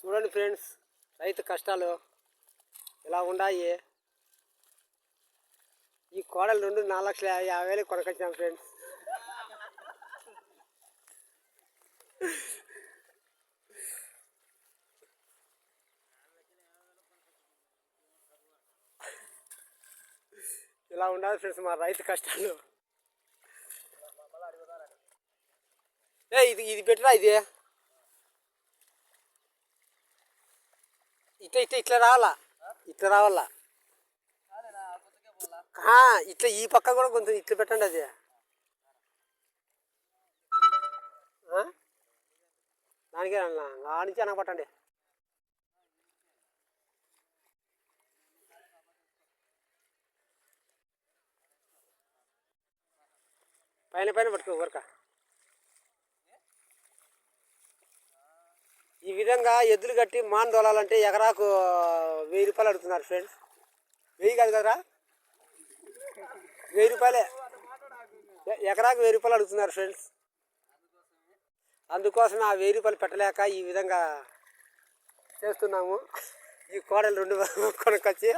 చూడండి ఫ్రెండ్స్ రైతు కష్టాలు ఇలా ఉన్నాయి? ఈ కోడలు రెండు నాలుగు లక్షల యాభై వేలు కొనకొచ్చాం ఫ్రెండ్స్. ఇలా ఉండాలి ఫ్రెండ్స్ మా రైతు కష్టాలు? ఏ ఇది ఇది పెట్టరా ఇది? ఇట్లా ఇట్లా ఇట్లా రావాలా? ఇట్లా రావాలా? ఇట్లా ఈ పక్క కూడా కొంచెం ఇట్లా పెట్టండి అది. దానికే అన్న ఆ నుంచి అనక పట్టండి. పైన పైన పట్టుకో ఊరక. ఈ విధంగా ఎద్దులు కట్టి మాన్ దొలాలంటే ఎకరాకు వెయ్యి రూపాయలు అడుగుతున్నారు ఫ్రెండ్స్. వెయ్యి కాదు కదరా? వెయ్యి రూపాయలే. ఎకరాకు వెయ్యి రూపాయలు అడుగుతున్నారు ఫ్రెండ్స్. అందుకోసం ఆ వెయ్యి రూపాయలు పెట్టలేక ఈ విధంగా చేస్తున్నాము. ఈ కోడలు రెండు కొనుక్కొచ్చి.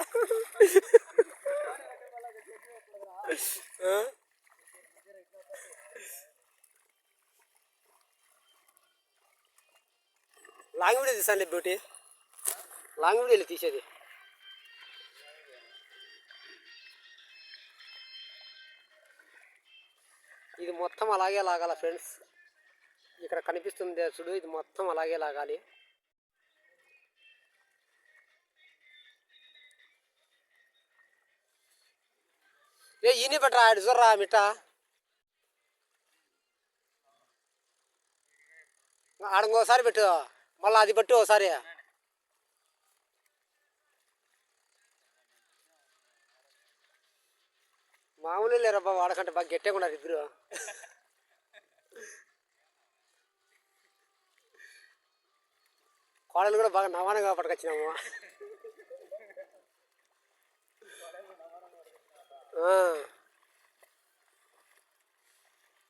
లాంగ్ వీడియో తీసాను బ్యూటీ. లాంగ్ వీడియోలు తీసేది. ఇది మొత్తం అలాగే లాగాల ఫ్రెండ్స్. ఇక్కడ కనిపిస్తుంది చూడు ఇది మొత్తం అలాగే లాగాలి. ఏ ఈని బట్రా ఆడు చూడరా మిట్ట. ఆడంకోసారి పెట్టు. మళ్ళీ అది పెట్టు ఒకసారి మామూలు లేరబ్బా వాడకంటే బాగా గట్టిగా ఉన్నారు ఇద్దరు కోడలు కూడా బాగా నవానగా పట్టుకొచ్చినాము ఆ.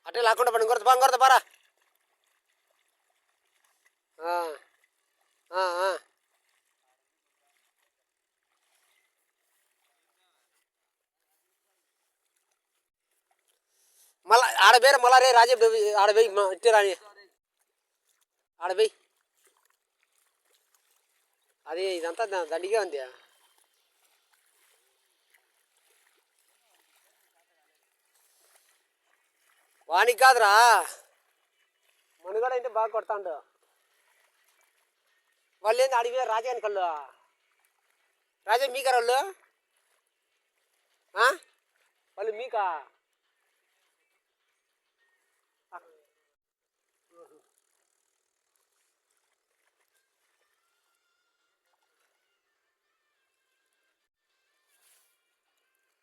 అట్టే లాక్కుండా పడి ఇంకొరత బా ఇంకొరత బారా ఆడ పేరు మళ్ళా రే రాజే ఆడ పోయి ఇట్టే రాని. ఆడ పోయి. అది ఇదంతా దండిగా ఉంది. వానికి కాదురా. మనుగడ అంటే బాగా కొడతాండు. వాళ్ళు ఏంది అడిగి రాజా కళ్ళు? రాజా మీకారా వాళ్ళు? ఆ? వాళ్ళు మీకా? あん。